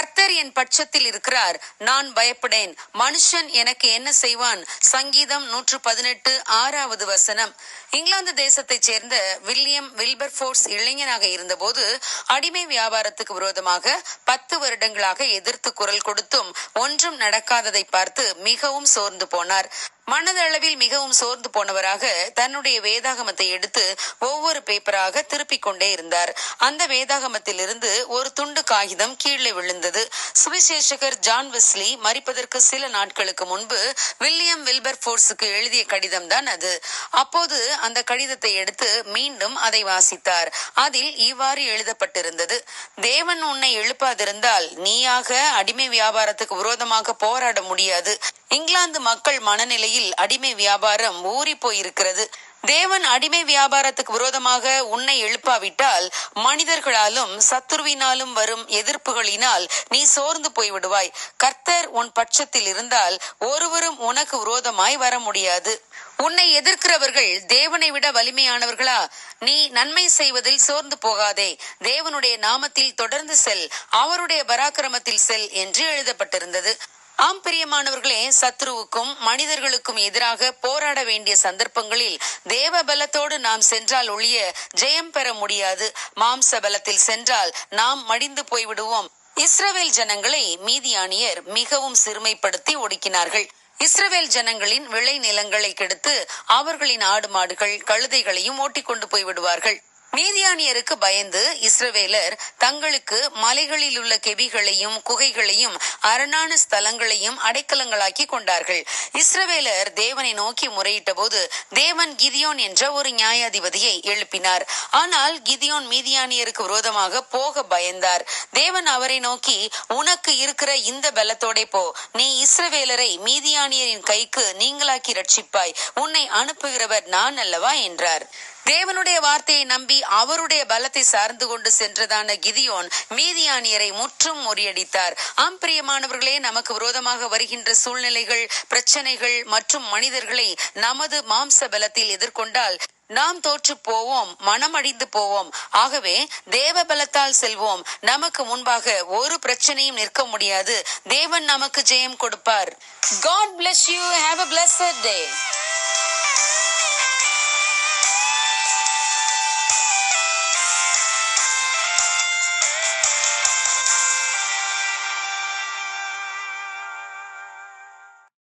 buscar என் பட்சத்தில் இருக்கிறார். நான் பயப்படேன். மனுஷன் எனக்கு என்ன செய்வான்? சங்கீதம் நூற்று பதினெட்டு ஆறாவது வசனம். இங்கிலாந்து தேசத்தைச் சேர்ந்த வில்லியம் வில்பர் ஃபோர்ஸ் இளைஞனாக இருந்தபோது அடிமை வியாபாரத்துக்கு விரோதமாக பத்து வருடங்களாக எதிர்த்து குரல் கொடுத்தும் ஒன்றும் நடக்காததை பார்த்து மிகவும் சோர்ந்து போனார். மனதளவில் மிகவும் சோர்ந்து போனவராக தன்னுடைய வேதாகமத்தை எடுத்து ஒவ்வொரு பேப்பராக திருப்பிக் கொண்டே இருந்தார். அந்த வேதாகமத்தில் இருந்து ஒரு துண்டு காகிதம் கீழே விழுந்தது. சுவிசேஷகர் ஜான் வெஸ்லி மறிப்பதற்கு சில நாட்களுக்கு முன்பு வில்லியம் வில்பர் போர்ஸுக்கு எழுதிய கடிதம் தான் அது. அப்போது அந்த கடிதத்தை எடுத்து மீண்டும் அதை வாசித்தார். அதில் இவ்வாறு எழுதப்பட்டிருந்தது. தேவன் உன்னை எழுப்பாதிருந்தால் நீயாக அடிமை வியாபாரத்துக்கு விரோதமாக போராட முடியாது. இங்கிலாந்து மக்கள் மனநிலையில் அடிமை வியாபாரம் ஊறி போயிருக்கிறது. தேவன் அடிமை வியாபாரத்துக்கு விரோதமாக உன்னை எழுப்பாவிட்டால் மனிதர்களாலும் சத்துருவினாலும் வரும் எதிர்ப்புகளினால் நீ சோர்ந்து போய்விடுவாய். கர்த்தர் உன் பட்சத்தில் இருந்தால் ஒருவரும் உனக்கு விரோதமாய் வர முடியாது. உன்னை எதிர்க்கிறவர்கள் தேவனை விட வலிமையானவர்களா? நீ நன்மை செய்வதில் சோர்ந்து போகாதே. தேவனுடைய நாமத்தில் தொடர்ந்து செல். அவருடைய பராக்கிரமத்தில் செல் என்று எழுதப்பட்டிருந்தது. ஆம் பிரியமானவர்களே சத்ருவுக்கும் மனிதர்களுக்கும் எதிராக போராட வேண்டிய சந்தர்ப்பங்களில் தேவ பலத்தோடு நாம் சென்றால் ஒழிய ஜெயம் பெற முடியாது. மாம்ச பலத்தில் சென்றால் நாம் மடிந்து போய்விடுவோம். இஸ்ரவேல் ஜனங்களை மீதியானியர் மிகவும் சிறுமைப்படுத்தி ஒடுக்கினார்கள். இஸ்ரவேல் ஜனங்களின் விளை நிலங்களை கெடுத்து அவர்களின் ஆடு மாடுகள் கழுதைகளையும் ஓட்டிக்கொண்டு போய் விடுவார்கள் மீதியானியருக்கு பயந்து இஸ்ரவேலர் தங்களுக்கு மலைகளில் உள்ள கெபிகளையும் குகைகளையும் அரணான ஸ்தலங்களையும் அடைக்கலங்களாக்கி கொண்டார்கள். இஸ்ரவேலர் தேவனை நோக்கி முறையிட்ட போது தேவன் கிதியோன் என்ற ஒரு நியாயாதிபதியை எழுப்பினார். ஆனால் கிதியோன் மீதியானியருக்கு விரோதமாக போக பயந்தார். தேவன் அவரை நோக்கி உனக்கு இருக்கிற இந்த பலத்தோடே போ. நீ இஸ்ரவேலரை மீதியானியரின் கைக்கு நீங்களாக்கி ரட்சிப்பாய். உன்னை அனுப்புகிறவர் நான் அல்லவா? என்றார். தேவனுடைய வார்த்தையை நம்பி அவருடைய பலத்தை சார்ந்து கொண்டு சென்றதான கிதியோன் மீதியானியரை முற்றும் முறியடித்தார். ஆம் பிரியமானவர்களே நமக்கு விரோதமாக வருகின்ற சூழ்நிலைகள் பிரச்சனைகள் மற்றும் மனிதர்களை நமது மாம்ச பலத்தில் எதிர்கொண்டால் நாம் தோற்று போவோம் மனமடிந்து போவோம். ஆகவே தேவ பலத்தால் செல்வோம். நமக்கு முன்பாக ஒரு பிரச்சனையும் நிற்க முடியாது. தேவன் நமக்கு ஜெயம் கொடுப்பார். God bless you have a bless day